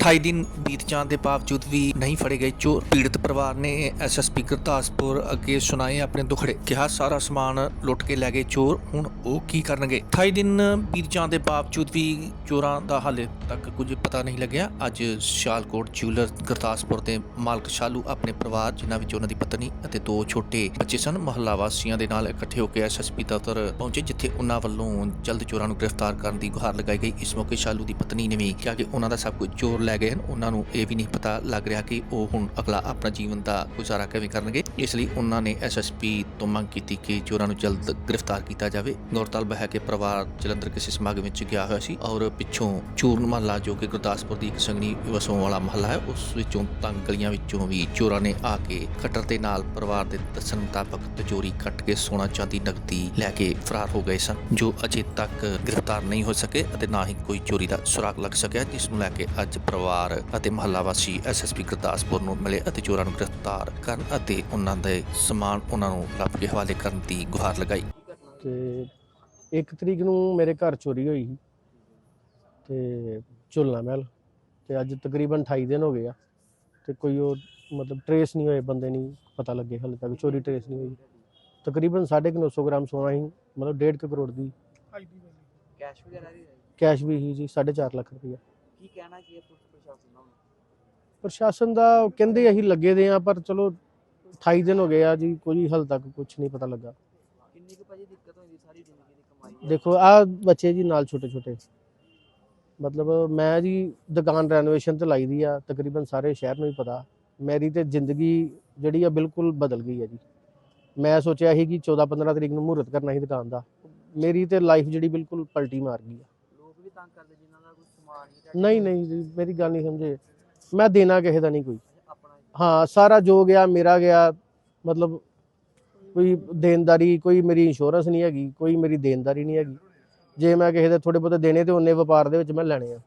28 ਦਿਨ ਬੀਤ ਜਾਣ ਦੇ ਬਾਵਜੂਦ ਵੀ ਨਹੀਂ ਫੜੇ ਗਏ ਚੋਰ। ਪੀੜਤ ਪਰਿਵਾਰ ਨੇ ਐਸਐਸਪੀ ਗੁਰਦਾਸਪੁਰ ਅੱਗੇ ਸੁਣਾਏ ਆਪਣੇ ਦੁਖੜੇ, ਕਿਹਾ ਸਾਰਾ ਸਮਾਨ ਲੁੱਟ ਕੇ ਲੈ ਗਏ ਚੋਰ, ਹੁਣ ਉਹ ਕੀ ਕਰਨਗੇ? 28 ਦਿਨ ਬੀਤ ਜਾਣ ਦੇ ਬਾਵਜੂਦ ਵੀ ਚੋਰਾਂ ਦਾ ਹਾਲੇ ਤੱਕ ਕੁਝ ਪਤਾ ਨਹੀਂ ਲੱਗਿਆ। ਅੱਜ ਸ਼ਾਲਕੋਟ ਜਿਊਲਰ ਗੁਰਦਾਸਪੁਰ ਦੇ ਮਾਲਕ ਸ਼ਾਲੂ ਆਪਣੇ ਪਰਿਵਾਰ, ਜਿਨ੍ਹਾਂ ਵਿੱਚ ਉਹਨਾਂ ਦੀ ਪਤਨੀ ਅਤੇ ਦੋ ਛੋਟੇ ਬੱਚੇ ਸਨ, ਮਹੱਲਾ ਵਾਸੀਆਂ ਦੇ ਨਾਲ ਇਕੱਠੇ ਹੋ ਕੇ ਐਸਐਸਪੀ ਦਫ਼ਤਰ ਪਹੁੰਚੇ, ਜਿੱਥੇ ਉਹਨਾਂ ਵੱਲੋਂ ਜਲਦ ਚੋਰਾਂ ਨੂੰ ਗ੍ਰਿਫਤਾਰ ਕਰਨ ਦੀ ਗੁਹਾਰ ਲਗਾਈ ਗਈ। ਇਸ ਮੌਕੇ ਸ਼ਾਲੂ ਦੀ ਪਤਨੀ ਨੇ ਵੀ ਕਿਹਾ ਕਿ ਉਹਨਾਂ ਦਾ ਸਭ ਕੁਝ ਚੋਰ ਲੈ ਗਏ ਹਨ। ਉਹਨਾਂ ਨੂੰ ਇਹ ਵੀ ਨਹੀਂ ਪਤਾ ਲੱਗ ਰਿਹਾ ਕਿ ਉਹ ਹੁਣ ਅਗਲਾ ਆਪਣਾ ਜੀਵਨ ਦਾ ਗੁਜ਼ਾਰਾ ਕਿਵੇਂ ਕਰਨਗੇ। ਇਸ ਲਈ ਉਹਨਾਂ ਨੇ ਐਸਐਸਪੀ ਤੋਂ ਮੰਗ ਕੀਤੀ ਕਿ ਚੋਰਾਂ ਨੂੰ ਜਲਦ ਗ੍ਰਿਫਤਾਰ ਕੀਤਾ ਜਾਵੇ। ਗੌਰਤਲਬ ਹੈ ਕਿ ਪਰਿਵਾਰ ਜਲੰਧਰ ਕਿਸੇ ਸਮਾਗਮ ਵਿੱਚ ਗਿਆ ਹੋਇਆ ਸੀ ਔਰ ਪਿੱਛੋਂ ਚੂਰਨ ਮਹੱਲਾ ਜੋ ਕਿ ਗੁਰਦਾਸਪੁਰ ਦੀ ਇੱਕ ਸੰਗਣੀ ਵਸੋਂ ਵਾਲਾ ਮਹੱਲਾ ਹੈ। ਉਸ ਵਿੱਚੋਂ ਤੰਗ ਗਲੀਆਂ ਵਿੱਚੋਂ ਵੀ ਚੋਰਾਂ ਨੇ ਆ ਕੇ ਕਟਰ ਦੇ ਨਾਲ ਪਰਿਵਾਰ ਦੇ ਦੱਸਣ ਮੁਤਾਬਕ ਤਿਜੋਰੀ ਕੱਟ ਕੇ ਸੋਨਾ ਚਾਂਦੀ ਨਕਦੀ ਲੈ ਕੇ ਫਰਾਰ ਹੋ ਗਏ ਸਨ, ਜੋ ਅਜੇ ਤੱਕ ਗ੍ਰਿਫਤਾਰ ਨਹੀਂ ਹੋ ਸਕੇ ਅਤੇ ਨਾ ਹੀ ਕੋਈ ਚੋਰੀ ਦਾ ਸੁਰਾਗ ਲੱਗ ਸਕਿਆ, ਜਿਸ ਨੂੰ ਲੈ ਕੇ ਅੱਜ ਪਰਿਵਾਰ ਅਤੇ ਮਹੱਲਾ ਵਾਸੀ ਐਸਐਸਪੀ ਗੁਰਦਾਸਪੁਰ ਨੂੰ ਮਿਲੇ ਅਤੇ ਚੋਰਾਂ ਨੂੰ ਗ੍ਰਿਫਤਾਰ ਕਰਨ ਅਤੇ ਉਹਨਾਂ ਦੇ ਸਮਾਨ ਉਹਨਾਂ ਨੂੰ ਲੱਭ ਕੇ ਹਵਾਲੇ ਕਰਨ ਦੀ ਗੁਹਾਰ ਲਗਾਈ। ਤੇ 1 ਤਰੀਕ ਨੂੰ ਮੇਰੇ ਘਰ ਚੋਰੀ ਹੋਈ ਸੀ ਤੇ ਝੁੱਲਣਾ ਮਹਿਲ ਤੇ ਅੱਜ ਤਕਰੀਬਨ 28 ਦਿਨ ਹੋ ਗਏ ਆ ਤੇ ਕੋਈ ਉਹ ਮਤਲਬ ਟਰੇਸ ਨਹੀਂ ਹੋਏ ਬੰਦੇ ਨਹੀਂ ਪਤਾ ਲੱਗੇ ਹਾਲੇ ਤੱਕ ਚੋਰੀ ਟਰੇਸ ਨਹੀਂ ਹੋਈ। ਤਕਰੀਬਨ 950 ਗ੍ਰਾਮ ਸੋਨਾ ਸੀ ਮਤਲਬ 1.5 ਕਰੋੜ ਦੀ। ਕੈਸ਼ ਵਗੈਰਾ ਵੀ ਹੈ ਕੈਸ਼ ਵੀ ਸੀ ਜੀ 4.5 ਲੱਖ ਰੁਪਇਆ ਕੀ ਕਹਿਣਾ ਕੀ ਹੈ ਪੁਲਿਸ ਪ੍ਰਸ਼ਾਸਨ ਦਾ? ਪ੍ਰਸ਼ਾਸਨ ਦਾ ਕਹਿੰਦੇ ਅਸੀਂ ਲੱਗੇ ਦੇ ਆ ਪਰ ਚਲੋ 28 ਦਿਨ ਹੋ ਗਏ ਆ ਜੀ ਕੋਈ ਹਾਲੇ ਤੱਕ ਕੁਝ ਨਹੀਂ ਪਤਾ ਲੱਗਾ। ਕਿੰਨੀ ਕੁ ਭਾਜੀ ਦਿੱਕਤ ਹੋਈ ਸਾਰੀ ਜ਼ਿੰਦਗੀ ਦੀ ਕਮਾਈ ਦੇਖੋ ਆ ਬੱਚੇ ਜੀ ਨਾਲ ਛੋਟੇ ਛੋਟੇ ਮਤਲਬ ਮੈਂ ਜੀ ਦੁਕਾਨ ਰੈਨੋਵੇਸ਼ਨ ਤੇ ਲਾਈ ਦੀ ਆ ਤਕਰੀਬਨ ਸਾਰੇ ਸ਼ਹਿਰ ਨੂੰ ਹੀ ਪਤਾ। ਮੇਰੀ ਤੇ ਜ਼ਿੰਦਗੀ ਜਿਹੜੀ ਆ ਬਿਲਕੁਲ ਬਦਲ ਗਈ ਆ ਜੀ। ਮੈਂ ਸੋਚਿਆ ਸੀ ਕਿ 14 15 ਤਰੀਕ ਨੂੰ ਮਹੂਰਤ ਕਰਨਾ ਸੀ ਦੁਕਾਨ ਦਾ। ਮੇਰੀ ਤੇ ਲਾਈਫ ਜਿਹੜੀ ਬਿਲਕੁਲ ਪਲਟੀ ਮਾਰ ਗਈ ਆ। ਲੋਕ ਵੀ ਤੰਗ ਕਰਦੇ ਜਿਨ੍ਹਾਂ ਨਹੀਂ ਨਹੀਂ ਜੀ, ਮੇਰੀ ਗੱਲ ਨਹੀਂ ਸਮਝੇ। ਮੈਂ ਦੇਣਾ ਕਿਸੇ ਦਾ ਨਹੀਂ ਕੋਈ। ਹਾਂ, ਸਾਰਾ ਜੋ ਗਿਆ, ਮੇਰਾ ਗਿਆ, ਮਤਲਬ ਕੋਈ ਦੇਣਦਾਰੀ, ਕੋਈ ਮੇਰੀ ਇੰਸ਼ੋਰੈਂਸ ਨਹੀਂ ਹੈਗੀ, ਕੋਈ ਮੇਰੀ ਦੇਣਦਾਰੀ ਨਹੀਂ ਹੈਗੀ। ਜੇ ਮੈਂ ਕਿਸੇ ਦੇ ਥੋੜੇ ਬਹੁਤੇ ਦੇਣੇ ਤੇ ਉਹਨੇ ਵਪਾਰ ਦੇ ਵਿੱਚ ਮੈਂ ਲੈਣੇ ਆ।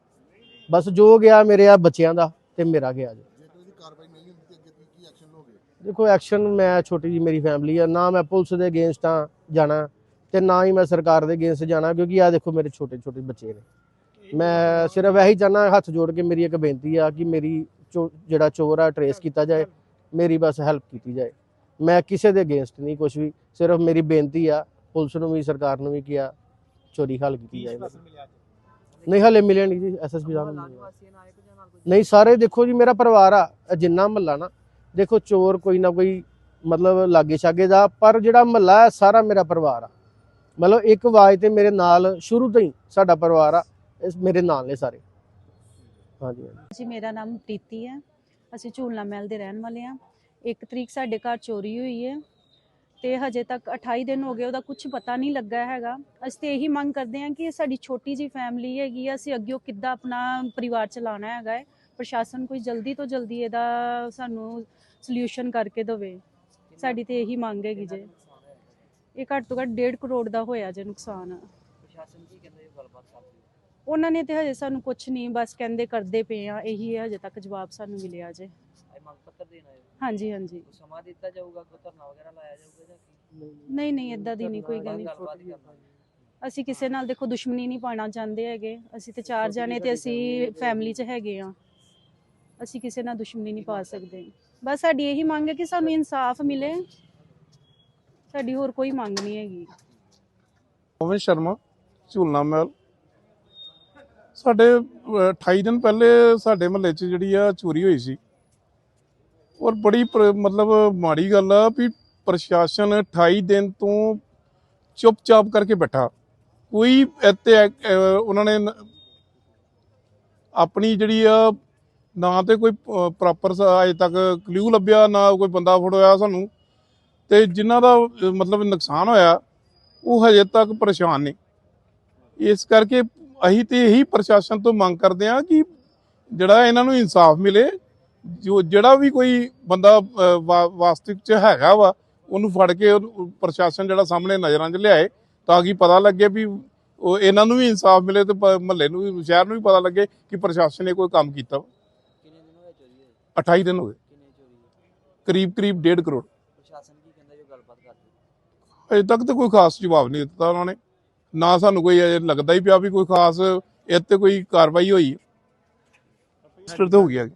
ਬਸ ਜੋ ਗਿਆ ਮੇਰੇ ਆ ਬੱਚਿਆਂ ਦਾ ਤੇ ਮੇਰਾ ਗਿਆ ਜੀ। ਜੇਕਰ ਇਹਦੀ ਕਾਰਵਾਈ ਨਹੀਂ ਹੁੰਦੀ ਤੇ ਅੱਗੇ ਤੁਸੀਂ ਕੀ ਐਕਸ਼ਨ ਲਓਗੇ ਦੇਖੋ ਐਕਸ਼ਨ ਮੈਂ ਛੋਟੀ ਜੀ ਮੇਰੀ ਫੈਮਿਲੀ ਆ। ਨਾ ਮੈਂ ਪੁਲਿਸ ਦੇ ਅਗੇਂਸਟ ਆ ਜਾਣਾ ਤੇ ਨਾ ਹੀ ਮੈਂ ਸਰਕਾਰ ਦੇ ਅਗੇਂਸਟ ਜਾਣਾ ਕਿਉਂਕਿ ਆ ਦੇਖੋ ਮੇਰੇ ਛੋਟੇ ਛੋਟੇ ਬੱਚੇ ਨੇ। ਮੈਂ ਸਿਰਫ ਇਹੀ ਚਾਹਨਾ ਹੱਥ ਜੋੜ ਕੇ ਮੇਰੀ ਇੱਕ ਬੇਨਤੀ ਆ ਕਿ ਮੇਰੀ ਚੋ- ਜਿਹੜਾ ਚੋਰ ਆ ਟਰੇਸ ਕੀਤਾ ਜਾਏ, ਮੇਰੀ ਬਸ ਹੈਲਪ ਕੀਤੀ ਜਾਏ। ਮੈਂ ਕਿਸੇ ਦੇ ਅਗੇਂਸਟ ਨਹੀਂ ਕੁਝ ਵੀ, ਸਿਰਫ ਮੇਰੀ ਬੇਨਤੀ ਆ, ਪੁਲਿਸ ਨੂੰ ਵੀ, ਸਰਕਾਰ ਨੂੰ ਵੀ ਕਿਹਾ ਚੋਰੀ ਹੱਲ ਕੀਤੀ ਜਾਏ। ਨਹੀਂ, ਹਲੇ ਮਿਲਿਆ ਨਹੀਂ ਜੀ ਐਸਐਸਪੀ ਸਾਹਿਬ ਨੂੰ ਲਾਗ ਨਹੀਂ, ਸਾਰੇ ਦੇਖੋ ਜੀ, ਮੇਰਾ ਪਰਿਵਾਰ ਆ ਜਿੰਨਾ ਮਹੱਲਾ ਨਾ, ਦੇਖੋ ਚੋਰ ਕੋਈ ਨਾ ਕੋਈ ਮਤਲਬ ਲਾਗੇ ਛਾਗੇ ਦਾ, ਪਰ ਜਿਹੜਾ ਮਹੱਲਾ ਹੈ, ਸਾਰਾ ਮੇਰਾ ਪਰਿਵਾਰ ਆ। ਮਤਲਬ ਇੱਕ ਆਵਾਜ਼ ਤੇ ਮੇਰੇ ਨਾਲ ਸ਼ੁਰੂ ਤੋਂ ਹੀ ਸਾਡਾ ਪਰਿਵਾਰ ਆ। ਇਸ ਮੇਰੇ ਨਾਲ ਨੇ ਸਾਰੇ। ਹਾਂਜੀ ਹਾਂਜੀ। ਜੀ ਮੇਰਾ ਨਾਮ ਪ੍ਰੀਤੀ ਹੈ। ਅਸੀਂ ਝੂਲਣਾ ਮਹਿਲ ਦੇ ਰਹਿਣ ਵਾਲੇ ਹਾਂ। ਇੱਕ ਤਰੀਕ ਸਾਡੇ ਘਰ ਚੋਰੀ ਹੋਈ ਹੈ ਤੇ ਹਜੇ ਤੱਕ 28 ਦਿਨ ਹੋ ਗਏ ਉਹਦਾ ਕੁਝ ਪਤਾ ਨਹੀਂ ਲੱਗਾ ਹੈਗਾ। ਅਸੀਂ ਤੇ ਇਹੀ ਮੰਗ ਕਰਦੇ ਹਾਂ ਕਿ ਇਹ ਸਾਡੀ ਛੋਟੀ ਜੀ ਫੈਮਿਲੀ ਹੈਗੀ ਆ ਅਸੀਂ ਅੱਗੇ ਕਿੱਦਾਂ ਆਪਣਾ ਪਰਿਵਾਰ ਚਲਾਉਣਾ ਹੈਗਾ ਹੈ। ਪ੍ਰਸ਼ਾਸਨ ਕੋਈ ਜਲਦੀ ਤੋਂ ਜਲਦੀ ਇਹਦਾ ਸਾਨੂੰ ਸੋਲੂਸ਼ਨ ਕਰਕੇ ਦੇਵੇ। ਸਾਡੀ ਤੇ ਇਹੀ ਮੰਗ ਹੈਗੀ ਜੇ। ਇਹ ਘੱਟ ਤੋਂ ਘੱਟ 1.5 ਕਰੋੜ ਦਾ ਹੋਇਆ ਜੇ ਨੁਕਸਾਨ। ਪ੍ਰਸ਼ਾਸਨ ਕੀ ਕਹਿੰਦੇ ਗੱਲਬਾਤ ਕਰਦੇ ਉਹਨਾਂ ਨੇ ਤੇ ਹਜੇ ਸਾਨੂੰ ਕੁਝ ਨਹੀਂ ਬਸ ਕਹਿੰਦੇ ਕਰਦੇ ਪਏ ਆ ਇਹੀ ਹੈ ਹਜੇ ਤੱਕ ਜਵਾਬ ਸਾਨੂੰ ਮਿਲਿਆ ਜੇ। ਇਹ ਮੰਗ ਪੱਤਰ ਦੇਣਾ ਹੈ? ਹਾਂਜੀ ਹਾਂਜੀ। ਸਮਾਂ ਦਿੱਤਾ ਜਾਊਗਾ ਕੋਈ ਧਰਨਾ ਵਗੈਰਾ ਲਾਇਆ ਜਾਊਗਾ ਜਾਂ ਕੀ? ਨਹੀਂ ਨਹੀਂ ਇਦਾਂ ਦੀ ਨਹੀਂ ਕੋਈ ਗੱਲ ਨਹੀਂ। ਅਸੀਂ ਕਿਸੇ ਨਾਲ ਦੇਖੋ ਦੁਸ਼ਮਣੀ ਨਹੀਂ ਪਾਣਾ ਚਾਹੁੰਦੇ ਹੈਗੇ। ਅਸੀਂ ਤੇ ਚਾਰ ਜਾਣੇ ਤੇ ਅਸੀਂ ਫੈਮਿਲੀ 'ਚ ਹੈਗੇ ਆ। ਅਸੀਂ ਕਿਸੇ ਨਾਲ ਦੁਸ਼ਮਣੀ ਨਹੀਂ ਪਾ ਸਕਦੇ। ਬਸ ਸਾਡੀ ਇਹੀ ਮੰਗ ਹੈ ਕਿ ਸਾਨੂੰ ਇਨਸਾਫ ਮਿਲੇ। ਸਾਡੀ ਹੋਰ ਕੋਈ ਮੰਗ ਨਹੀਂ ਹੈਗੀ। ਪਵਨ ਸ਼ਰਮਾ ਝੂਲਣਾ ਮਹਿਲ। ਸਾਡੇ ਅਹ, 28 ਦਿਨ ਪਹਿਲੇ ਸਾਡੇ ਮਹੱਲੇ 'ਚ ਜਿਹੜੀ ਆ ਚੋਰੀ ਹੋਈ ਸੀ। ਔਰ ਬੜੀ ਪ੍ਰ- ਮਤਲਬ ਮਾੜੀ ਗੱਲ ਆ ਵੀ ਪ੍ਰਸ਼ਾਸਨ 28 ਦਿਨ ਤੋਂ ਚੁੱਪਚਾਪ ਕਰਕੇ ਬੈਠਾ। ਕੋਈ ਇੱਥੇ ਉਹਨਾਂ ਨੇ ਆਪਣੀ ਜਿਹੜੀ ਆ ਨਾ ਤੇ ਕੋਈ ਪ੍ਰੋਪਰ ਅਜੇ ਤੱਕ ਕਲਿਊ ਲੱਭਿਆ ਨਾ ਕੋਈ ਬੰਦਾ ਫੜੋਇਆ ਸਾਨੂੰ। ਤੇ ਜਿਨ੍ਹਾਂ ਦਾ ਮਤਲਬ ਨੁਕਸਾਨ ਹੋਇਆ ਉਹ ਹਜੇ ਤੱਕ ਪਰੇਸ਼ਾਨ ਨੇ। ਇਸ ਕਰਕੇ ਅਸੀਂ ਤੇ ਇਹੀ ਪ੍ਰਸ਼ਾਸਨ ਤੋਂ ਮੰਗ ਕਰਦੇ ਹਾਂ ਕਿ ਜਿਹੜਾ ਇਹਨਾਂ ਨੂੰ ਇਨਸਾਫ ਮਿਲੇ ਜੋ ਜਿਹੜਾ ਵੀ ਕੋਈ ਬੰਦਾ ਵਾਸਤਵਿਕ ਚ ਹੈਗਾ ਵਾ ਉਹਨੂੰ ਫੜ ਕੇ ਪ੍ਰਸ਼ਾਸਨ ਜਿਹੜਾ ਸਾਹਮਣੇ ਨਜ਼ਰਾਂ 'ਚ ਲਿਆਏ ਤਾਂ ਕਿ ਪਤਾ ਲੱਗੇ ਵੀ ਉਹ ਇਹਨਾਂ ਨੂੰ ਵੀ ਇਨਸਾਫ ਮਿਲੇ ਤੇ ਮਹੱਲੇ ਨੂੰ ਵੀ ਸ਼ਹਿਰ ਨੂੰ ਵੀ ਪਤਾ ਲੱਗੇ ਕਿ ਪ੍ਰਸ਼ਾਸਨ ਨੇ ਕੋਈ ਕੰਮ ਕੀਤਾ ਵਾ। ਕਿੰਨੇ ਦਿਨ ਹੋਏ ਚੋਰੀ ਹੋਏ 28 ਦਿਨ ਹੋ ਗਏ। ਕਰੀਬ ਕਰੀਬ 1.5 ਕਰੋੜ। ਪ੍ਰਸ਼ਾਸਨ ਕੀ ਕਹਿੰਦਾ ਜੋ ਗੱਲਬਾਤ ਕਰਦੇ ਅਜੇ ਤੱਕ ਤਾਂ ਕੋਈ ਖਾਸ ਜਵਾਬ ਨਹੀਂ ਦਿੱਤਾ ਉਹਨਾਂ ਨੇ। ਨਾ ਸਾਨੂੰ ਕੋਈ ਲੱਗਦਾ ਹੀ ਪਿਆ ਵੀ ਕੋਈ ਖਾਸ, ਇੱਥੇ ਕੋਈ ਕਾਰਵਾਈ ਹੋਈ। ਰਜਿਸਟਰ ਤੇ ਹੋ ਗਿਆ।